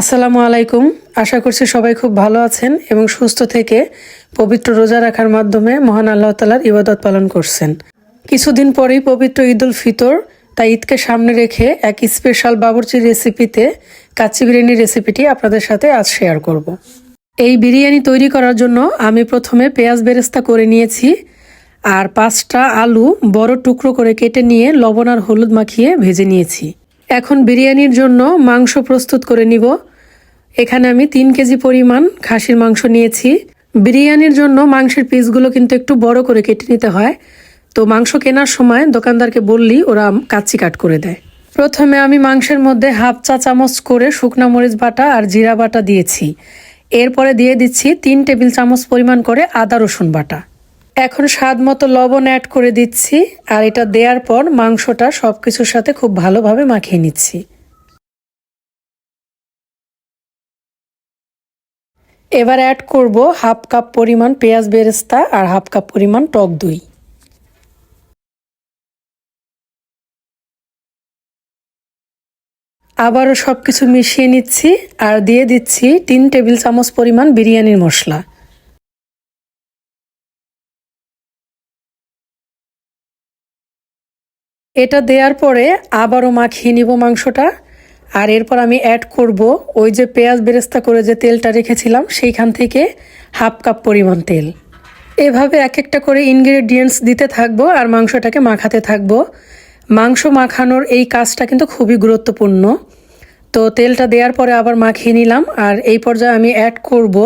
আসসালামু আলাইকুম। আশা করছি সবাই খুব ভালো আছেন এবং সুস্থ থেকে পবিত্র রোজা রাখার মাধ্যমে মহান আল্লাহ তালার ইবাদত পালন করছেন। কিছুদিন পরেই পবিত্র ঈদ উল ফিতর, তাই ঈদকে সামনে রেখে এক স্পেশাল বাবুর্চি রেসিপিতে কাচ্চি বিরিয়ানি রেসিপিটি আপনাদের সাথে আজ শেয়ার করব। এই বিরিয়ানি তৈরি করার জন্য আমি প্রথমে পেঁয়াজ বেরেস্তা করে নিয়েছি আর পাঁচটা আলু বড় টুকরো করে কেটে নিয়ে লবণ আর হলুদ মাখিয়ে ভেজে নিয়েছি। এখন বিরিয়ানির জন্য মাংস প্রস্তুত করে নিব। এখানে আমি তিন কেজি পরিমাণ খাসির মাংস নিয়েছি। বিরিয়ানির জন্য মাংসের পিসগুলো কিন্তু একটু বড় করে কেটে নিতে হয়। তো মাংস কেনার সময় দোকানদারকে বললি ওরা কাচ্চি কাট করে দেয়। প্রথমে আমি মাংসের মধ্যে হাফ চা চামচ করে শুকনা মরিচ বাটা আর জিরা বাটা দিয়েছি। এরপরে দিয়ে দিচ্ছি তিন টেবিল চামচ পরিমাণ করে আদা রসুন বাটা। এখন স্বাদ মতো লবণ অ্যাড করে দিচ্ছি, আর এটা দেওয়ার পর মাংসটা সব কিছুর সাথে খুব ভালোভাবে মাখিয়ে নিচ্ছি। এবার অ্যাড করব হাফ কাপ পরিমাণ পেঁয়াজ বেরেস্তা আর হাফ কাপ পরিমাণ টক দই। আবারও সব কিছু মিশিয়ে নিচ্ছি, আর দিয়ে দিচ্ছি তিন টেবিল চামচ পরিমাণ বিরিয়ানির মশলা। এটা দেওয়ার পরে আবারও মাখিয়ে নিব মাংসটা। আর এরপর আমি অ্যাড করব ওই যে পেঁয়াজ বেরেস্তা করে যে তেলটা রেখেছিলাম, সেইখান থেকে হাফ কাপ পরিমাণ তেল। এভাবে এক একটা করে ইনগ্রেডিয়েন্টস দিতে থাকব আর মাংসটাকে মাখাতে থাকব। মাংস মাখানোর এই কাজটা কিন্তু খুবই গুরুত্বপূর্ণ। তো তেলটা দেওয়ার পরে আবার মাখিয়ে নিলাম আর এই পর্যায়ে আমি অ্যাড করব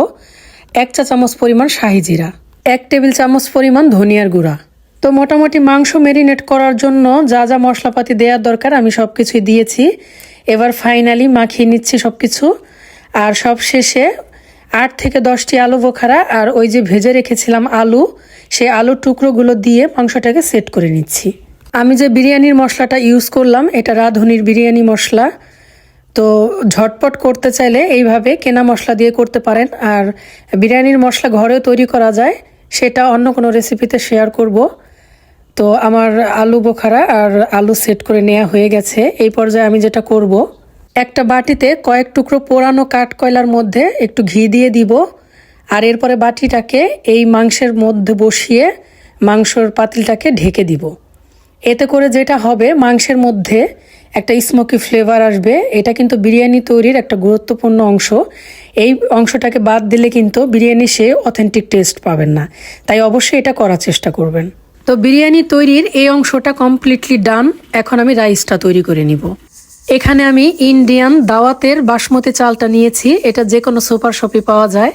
এক চা চামচ পরিমাণ শাহি জিরা, এক টেবিল চামচ পরিমাণ ধনিয়ার গুঁড়া। তো মোটামুটি মাংস মেরিনেট করার জন্য যা যা মশলাপাতি দেওয়ার দরকার, আমি সব কিছুই দিয়েছি। এবার ফাইনালি মাখিয়ে নিচ্ছি সব কিছু আর সব শেষে আট থেকে দশটি আলু বোখারা আর ওই যে ভেজে রেখেছিলাম আলু, সেই আলুর টুকরোগুলো দিয়ে মাংসটাকে সেট করে নিচ্ছি। আমি যে বিরিয়ানির মশলাটা ইউজ করলাম, এটা রাঁধুনির বিরিয়ানি মশলা। তো ঝটপট করতে চাইলে এইভাবে কেনা মশলা দিয়ে করতে পারেন। আর বিরিয়ানির মশলা ঘরেও তৈরি করা যায়, সেটা অন্য কোনো রেসিপিতে শেয়ার করব। তো আমার আলু বোখারা আর আলু সেট করে নেওয়া হয়ে গেছে। এই পর্যায়ে আমি যেটা করব, একটা বাটিতে কয়েক টুকরো পোড়ানো কাঠ কয়লার মধ্যে একটু ঘি দিয়ে দিব আর এরপরে বাটিটাকে এই মাংসের মধ্যে বসিয়ে মাংসর পাতিলটাকে ঢেকে দিব। এতে করে যেটা হবে, মাংসের মধ্যে একটা স্মোকি ফ্লেভার আসবে। এটা কিন্তু বিরিয়ানি তৈরির একটা গুরুত্বপূর্ণ অংশ। এই অংশটাকে বাদ দিলে কিন্তু বিরিয়ানি সে অথেন্টিক টেস্ট পাবেন না। তাই অবশ্যই এটা করার চেষ্টা করবেন। তো বিরিয়ানি তৈরির এই অংশটা কমপ্লিটলি ডান এখন আমি রাইসটা তৈরি করে নিব। এখানে আমি ইন্ডিয়ান দাওয়াতের বাসমতি চালটা নিয়েছি। এটা যে কোনো সুপার শপে পাওয়া যায়।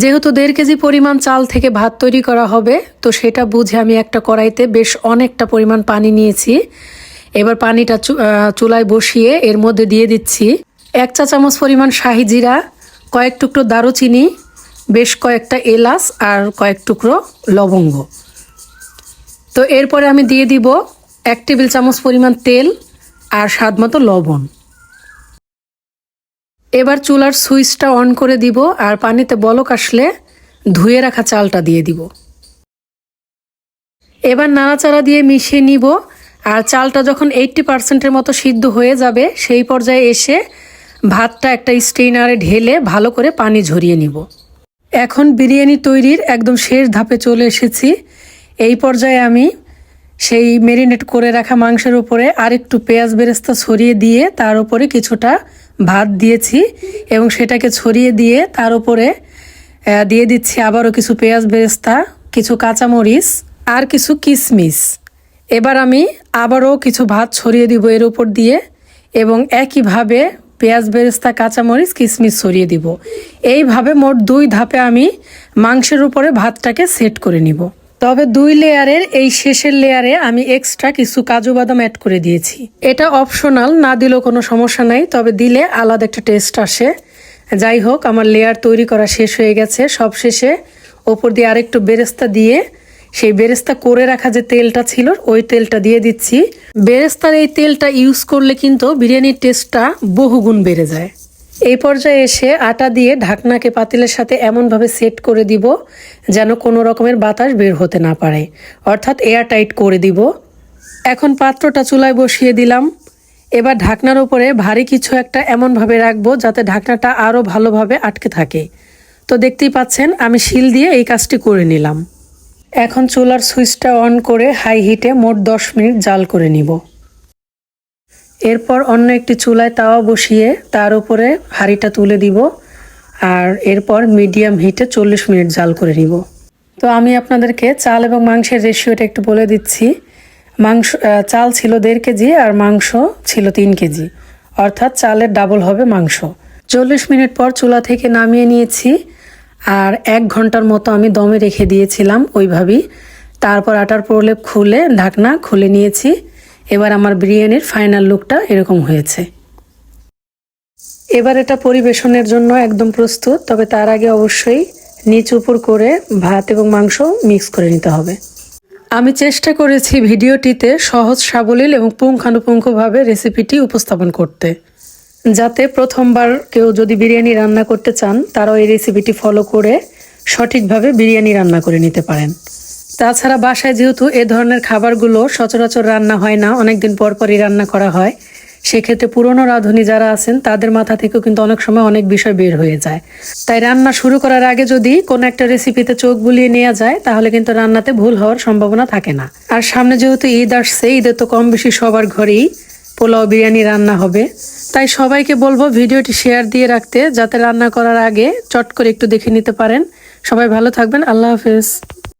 যেহেতু দেড় কেজি পরিমাণ চাল থেকে ভাত তৈরি করা হবে, তো সেটা বুঝে আমি একটা কড়াইতে বেশ অনেকটা পরিমাণ পানি নিয়েছি। এবার পানিটা চুলায় বসিয়ে এর মধ্যে দিয়ে দিচ্ছি। এক চা চামচ পরিমাণ শাহি জিরা, কয়েক টুকরো দারুচিনি, বেশ কয়েকটা এলাচ আর কয়েক টুকরো লবঙ্গ। তো এরপরে আমি দিয়ে দিব এক টেবিল চামচ পরিমাণ তেল আর স্বাদ মতো লবণ। এবার চুলার সুইচটা অন করে দিব আর পানিতে বলক আসলে ধুয়ে রাখা চালটা দিয়ে দিব। এবার নাড়াচাড়া দিয়ে মিশিয়ে নিব আর চালটা যখন এইটটি পার্সেন্টের মতো সিদ্ধ হয়ে যাবে সেই পর্যায়ে এসে ভাতটা একটা স্টেইনারে ঢেলে ভালো করে পানি ঝরিয়ে নিব। এখন বিরিয়ানি তৈরির একদম শেষ ধাপে চলে এসেছি। এই পর্যায়ে আমি সেই মেরিনেট করে রাখা মাংসের উপরে আরেকটু পেঁয়াজ বেরেস্তা ছড়িয়ে দিয়ে তার উপরে কিছুটা ভাত দিয়েছি এবং সেটাকে ছড়িয়ে দিয়ে তার উপরে দিয়ে দিচ্ছি আবারও কিছু পেঁয়াজ বেরেস্তা, কিছু কাঁচামরিচ আর কিছু কিশমিশ এবার আমি আবারও কিছু ভাত ছড়িয়ে দিব এর উপর দিয়ে এবং একইভাবে পেঁয়াজ বেরেস্তা, কাঁচামরিচ কিশমিশ ছড়িয়ে দিব। এইভাবে মোট দুই ধাপে আমি মাংসের উপরে ভাতটাকে সেট করে নিব। তবে দুই লেয়ারের এই শেষের লেয়ারে আমি এক্সট্রা কিছু কাজু বাদাম অ্যাড করে দিয়েছি। এটা অপশনাল না দিলেও কোনো সমস্যা নাই, তবে দিলে আলাদা একটা টেস্ট আসে। যাই হোক, আমার লেয়ার তৈরি করা শেষ হয়ে গেছে। সব শেষে ওপর দিয়ে আরেকটু বেরেস্তা দিয়ে, সেই বেরেস্তা করে রাখা যে তেলটা ছিল, ওই তেলটা দিয়ে দিচ্ছি। বেরেস্তার এই তেলটা ইউজ করলে কিন্তু বিরিয়ানির টেস্টটা বহুগুণ বেড়ে যায়। এই পর্যায়ে এসে আটা দিয়ে ঢাকনাকে পাতিলের সাথে এমনভাবে সেট করে দিব যেন কোনো রকমের বাতাস বের হতে না পারে। অর্থাৎ এয়ার টাইট করে দিব। এখন পাত্রটা চুলায় বসিয়ে দিলাম। এবার ঢাকনার উপরে ভারী কিছু একটা এমনভাবে রাখব যাতে ঢাকনাটা আরও ভালোভাবে আটকে থাকে। তো দেখতেই পাচ্ছেন, আমি শিল দিয়ে এই কাজটি করে নিলাম। এখন চুলার সুইচটা অন করে হাই হিটে মোট দশ মিনিট জাল করে নিব। এরপর অন্য একটি চুলায় তাওয়া বসিয়ে তার উপরে হাঁড়িটা তুলে দিব আর এরপর মিডিয়াম হিটে চল্লিশ মিনিট জাল করে নিব। তো আমি আপনাদেরকে চাল এবং মাংসের রেশিওটা একটু বলে দিচ্ছি। মাংস চাল ছিল দেড় কেজি আর মাংস ছিল তিন কেজি। অর্থাৎ চালের ডাবল হবে মাংস। চল্লিশ মিনিট পর চুলা থেকে নামিয়ে নিয়েছি আর এক ঘণ্টার মতো আমি দমে রেখে দিয়েছিলাম ওইভাবেই। তারপর আটার প্রলেপ খুলে ঢাকনা খুলে নিয়েছি। এবার আমার বিরিয়ানির ফাইনাল লুকটা এরকম হয়েছে। এবার এটা পরিবেশনের জন্য একদম প্রস্তুত, তবে তার আগে অবশ্যই নিচ উপর করে ভাত এবং মাংস মিক্স করে নিতে হবে। আমি চেষ্টা করেছি ভিডিওটিতে সহজ সাবলীল এবং পুঙ্খানুপুঙ্খভাবে রেসিপিটি উপস্থাপন করতে। যাতে প্রথমবার কেউ যদি বিরিয়ানি রান্না করতে চান, তারাও এই রেসিপিটি ফলো করে সঠিকভাবে বিরিয়ানি রান্না করে নিতে পারেন। তাছাড়া বাসায় যেহেতু এ ধরনের খাবারগুলো সচরাচর রান্না হয় না, অনেকদিন পর পরই রান্না করা হয়, সেক্ষেত্রে পুরনো রাঁধুনি যারা আছেন, তাদের মাথা থেকেও কিন্তু অনেক সময় অনেক বিষয় বের হয়ে যায়। তাই রান্না শুরু করার আগে যদি কোনো একটা রেসিপিতে চোখ বুলিয়ে নেওয়া যায়, তাহলে কিন্তু রান্নাতে ভুল হওয়ার সম্ভাবনা থাকে না। আর সামনে যেহেতু ঈদ আসছে, ঈদে তো কম বেশি সবার ঘরেই পোলাও বিরিয়ানি রান্না হবে। তাই সবাইকে বলব ভিডিওটি শেয়ার দিয়ে রাখতে, যাতে রান্না করার আগে চট করে একটু দেখে নিতে পারেন। সবাই ভালো থাকবেন, আল্লাহ হাফেজ।